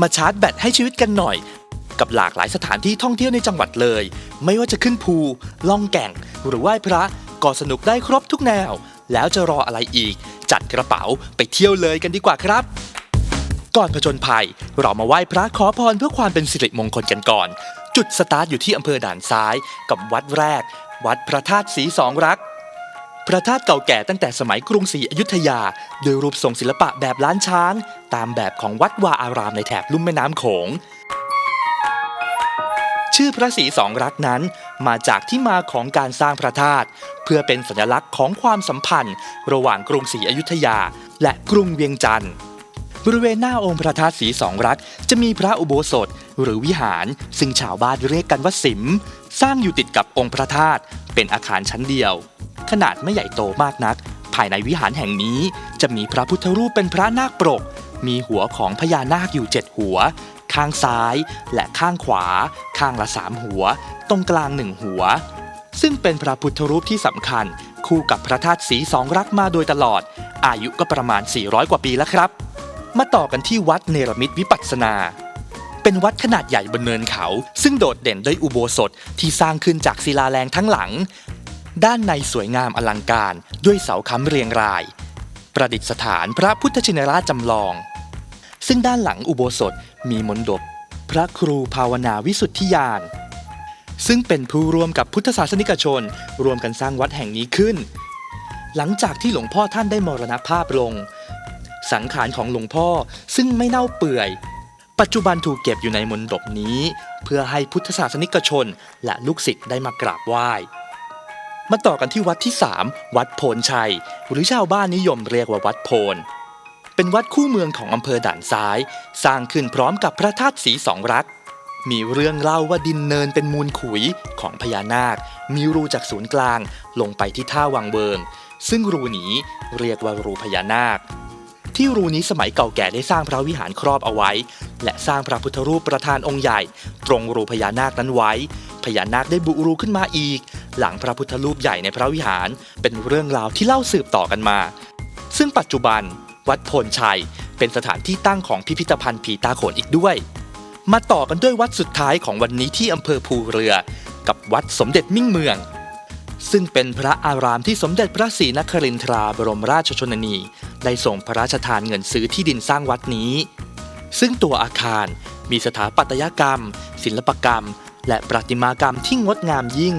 มาชาร์จแบตให้ชีวิตกันหน่อย กับหลากหลายสถานที่ท่องเที่ยวในจังหวัดเลย ไม่ว่าจะขึ้นภูล่องแก่ง หรือไหว้พระก็สนุกได้ครบทุกแนว แล้วจะรออะไรอีก จัดกระเป๋าไปเที่ยวเลยกันดีกว่าครับ ก่อนผจญภัย เรามาไหว้พระขอพรเพื่อความเป็นสิริมงคลกันก่อน จุดสตาร์ทอยู่ที่อำเภอด่านซ้าย กับวัดแรก วัดพระธาตุศรีสองรักพระธาตุเก่าแก่ตั้งแต่สมัยกรุงศรีอยุธยา โดยรูปทรงศิลปะแบบล้านช้าง ตามแบบของวัดวาอารามในแถบลุ่มแม่น้ำโขง ชื่อพระศรีสองรักนั้นมาจากที่มาของการสร้างพระธาตุเพื่อเป็นสัญลักษณ์ของความสัมพันธ์ ระหว่างกรุงศรีอยุธยา และกรุงเวียงจันทร์บริเวณหน้าองค์พระธาตุสีสองรักจะมีพระอุโบสถหรือวิหาร ซึ่งชาวบ้านเรียกกันว่าสิม สร้างอยู่ติดกับองค์พระธาตุเป็นอาคารชั้นเดียว ขนาดไม่ใหญ่โตมากนัก ภายในวิหารแห่งนี้ จะมีพระพุทธรูปเป็นพระนาคปรก มีหัวของพญานาคอยู่เจ็ดหัว ข้างซ้ายและข้างขวา ข้างละสามหัว ตรงกลางหนึ่งหัว ซึ่งเป็นพระพุทธรูปที่สำคัญ คู่กับพระธาตุสีสองรักมาโดยตลอด อายุก็ประมาณ 400 กว่าปีแล้วครับ มาต่อกันที่วัดเนรมิตวิปัสสนาเป็นวัดขนาดใหญ่บนเนินเขา ซึ่งโดดเด่นด้วยอุโบสถที่สร้างขึ้นจากศิลาแรงทั้งหลัง ด้านในสวยงามอลังการด้วยเสาค้ำเรียงราย ประดิษฐานพระพุทธชินราชจำลอง ซึ่งด้านหลังอุโบสถมีมนดบพระครูภาวนาวิสุทธิยาน ซึ่งเป็นผู้รวมกับพุทธศาสนิกชน รวมกันสร้างวัดแห่งนี้ขึ้น หลังจากที่หลวงพ่อท่านได้มรณภาพลง สังขารของหลวงพ่อซึ่งไม่เน่าเปื่อย ปัจจุบันถูกเก็บอยู่ในมณฑปนี้ เพื่อให้พุทธศาสนิกชนและลูกศิษย์ได้มากราบไหว้ มาต่อกันที่วัดที่ 3 วัดโพนชัย หรือชาวบ้านนิยมเรียกว่าวัดโพน เป็นวัดคู่เมืองของอำเภอด่านซ้าย สร้างขึ้นพร้อมกับพระธาตุสีสองรัก มีเรื่องเล่าว่าดินเนินเป็นมูลขุยของพญานาค มีรูจากศูนย์กลาง ลงไปที่ท่าวังเวิง ซึ่งรูนี้เรียกว่ารูพญานาค ที่รูนี้สมัยเก่าแก่ได้สร้างพระวิหารครอบเอาไว้ และสร้างพระพุทธรูปประธานองค์ใหญ่ ตรงรูพญานาคนั้นไว้ พญานาคได้บุรูขึ้นมาอีก หลังพระพุทธรูปใหญ่ในพระวิหาร เป็นเรื่องราวที่เล่าสืบต่อกันมา ซึ่งปัจจุบัน วัดโพนชัย เป็นสถานที่ตั้งของพิพิธภัณฑ์ผีตาโขนอีกด้วย มาต่อกันด้วยวัดสุดท้ายของวันนี้ที่อำเภอภูเรือ กับวัดสมเด็จมิ่งเมือง ซึ่งเป็นพระอารามที่สมเด็จพระศรีนครินทราบรมราชชนนี ได้ส่งพระราชทานเงินซื้อที่ดินสร้างวัดนี้ ซึ่งตัวอาคารมีสถาปัตยกรรม ศิลปกรรม และประติมากรรมที่งดงามยิ่ง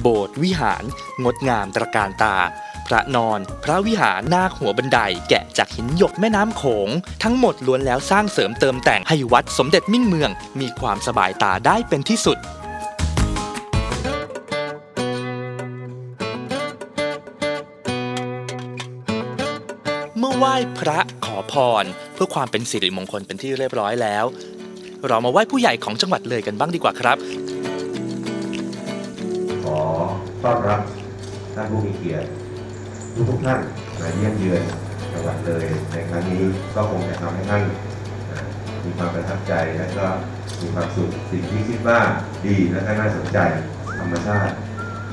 โบสถ์วิหาร งดงามตระการตา พระนอน พระวิหารนาคหัวบันไดแกะจากหินหยกแม่น้ำโขง ทั้งหมดล้วนแล้วสร้างเสริมเติมแต่งให้วัดสมเด็จมิ่งเมือง มีความสบายตาได้เป็นที่สุดเมื่อไหว้พระขอพร เพื่อความเป็นสิริมงคลเป็นที่เรียบร้อยแล้ว เรามาไหว้ผู้ใหญ่ของจังหวัดเลยกันบ้างดีกว่าครับ ขอต้อนรับท่านผู้มีเกียรติทุกทุกท่านมาเยี่ยมเยือนจังหวัดเลยในครั้งนี้ก็คงจะทำให้ท่านอ่ามีความประทับใจและก็มีความสุขสิ่งที่คิดว่าดีและก็น่าสนใจธรรมชาติ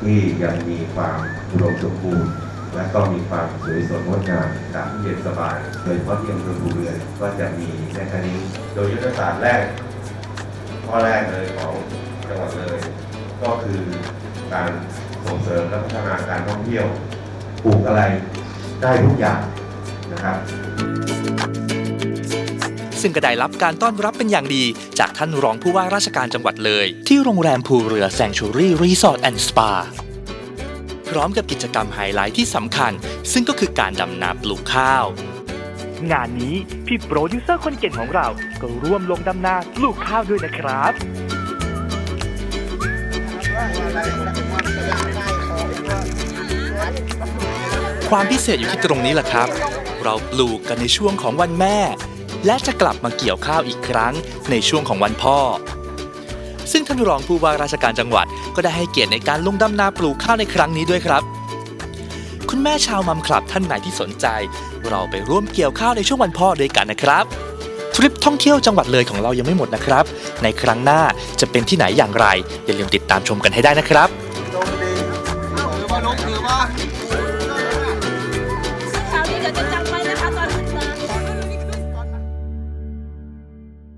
ที่ยังมีความอุดมสมบูรณ์ และก็มีความสวยสดงดงามตามที่เย็นสบายโดยเฉพาะที่อำเภอภูเรือก็จะมีในครั้งนี้โดยยุทธศาสตร์แรกข้อแรกเลยของจังหวัดเลย ก็คือการส่งเสริมและพัฒนาการท่องเที่ยวปลูกอะไรได้ทุกอย่างนะครับซึ่งก็ได้รับการต้อนรับเป็นอย่างดี จากท่านรองผู้ว่าราชการจังหวัดเลย ที่โรงแรมภูเรือแซงชูรี่รีสอร์ทแอนด์สปา ร้อมกับกิจกรรมไฮไลท์ที่สำคัญ ซึ่งก็คือการดำนาปลูกข้าว งานนี้พี่โปรดิวเซอร์คนเก่งของเรา ก็ร่วมลงดำนาปลูกข้าวด้วยนะครับความพิเศษอยู่ที่ตรงนี้แหละครับ เราปลูกกันในช่วงของวันแม่ และจะกลับมาเกี่ยวข้าวอีกครั้งในช่วงของวันพ่อ ซึ่งท่านรองผู้ว่าราชการจังหวัด ก็ได้ให้เกียรติในการลงดำนาปลูกข้าวในครั้งนี้ด้วยครับ คุณแม่ชาวมัมคลับท่านไหนที่สนใจ เราไปร่วมเกี่ยวข้าวในช่วงวันพ่อด้วยกันนะครับทริปท่องเที่ยวจังหวัดเลยของเรายังไม่หมดนะครับ ในครั้งหน้าจะเป็นที่ไหนอย่างไรอย่าลืมติดตามชมกันให้ได้นะครับ